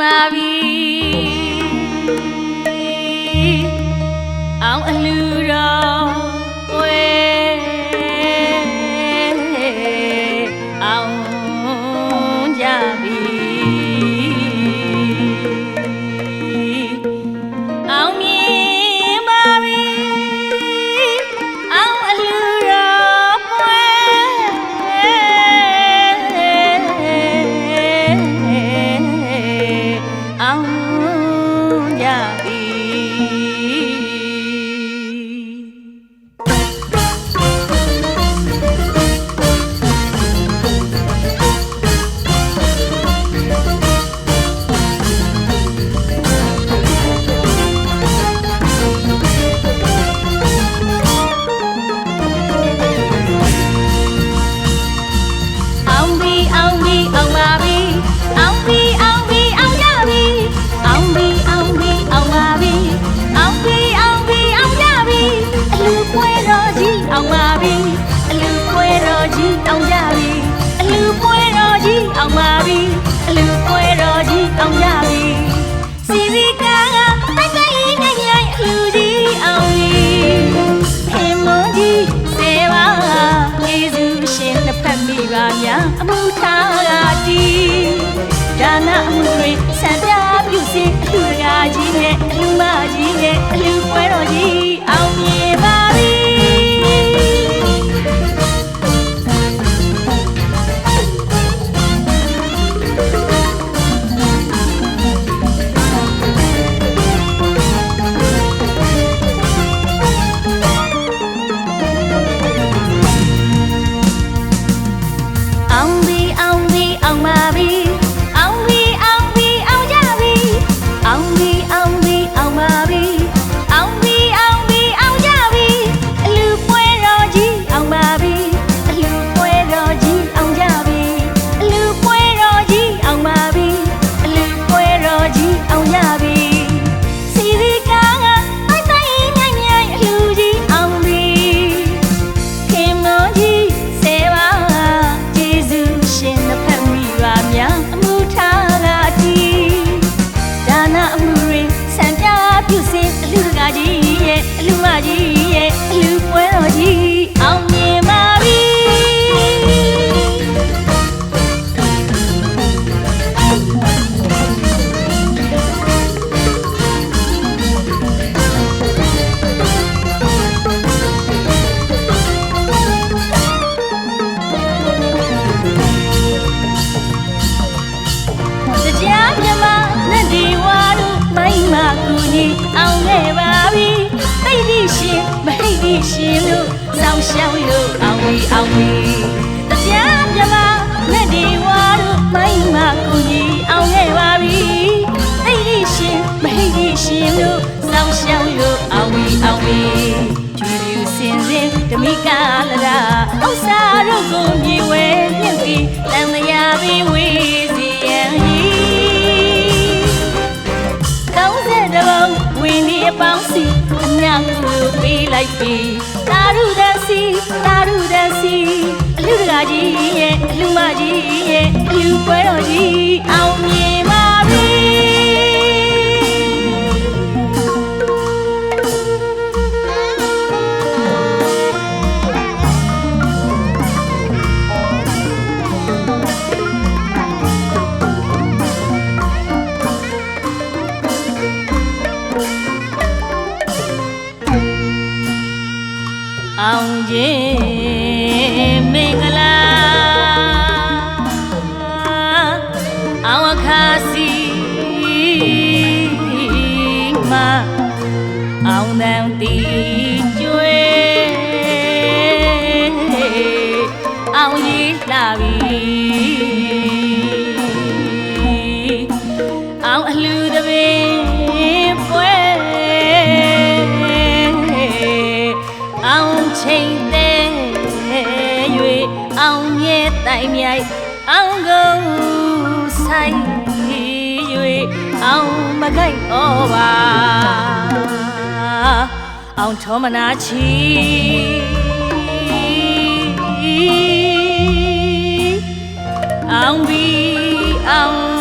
ပါ တော်ကြီးအောင်ကြပြီအလူပွဲတော်ကြီးအောင်ပါပြီအလူပွဲတော်ကြီးအောင်ကြပြီစီစီကားကတိုက်တိုက်နိုင်နိုင်အလူကြီးအောင်ပြီခင်မကြီးစေပါယေစုရှင်တစ်ဖက်မိပါများအမှုထားကတီဒါနအမှုတွေဆံပြပြုစေအလူတကာကြီးနဲ့အလူမကြီးနဲ့အလူပွဲတော်ကြီး ရှင်တို့စောင်းရှောင်းလို့အောင်ပြီအောင်ပြီတရားမြမနဲ့ဒီဝါတို့မိုင်းမကူညီအောင်ခဲ့ပါပြီတိတ်ဒီရှင်မဟိတ်ဒီရှင်တို့စောင်းရှောင်းလို့အောင်ပြီအောင်ပြီကျူကျူစင်စင်ဓမိကလာတာဥစ္စာတို့ကိုမြေဝဲမြင့်ပြီးတန်မယာပြီးဝေး အပေါင်းစီအမြကိုပေးလိုက်ပြီတာရုဒစီတာရုဒစီအလူတကာကြီးရဲ့အလူမကြီးရဲ့အလူပွဲတော်ကြီးအောင်မြင်ပါ အောင်ခြင်းမင်္ဂလာအောင်အခါစီမအောင်တန်တီ မကိုက်ဩပါအောင်ထောမနာချီအောင်ဘီအောင်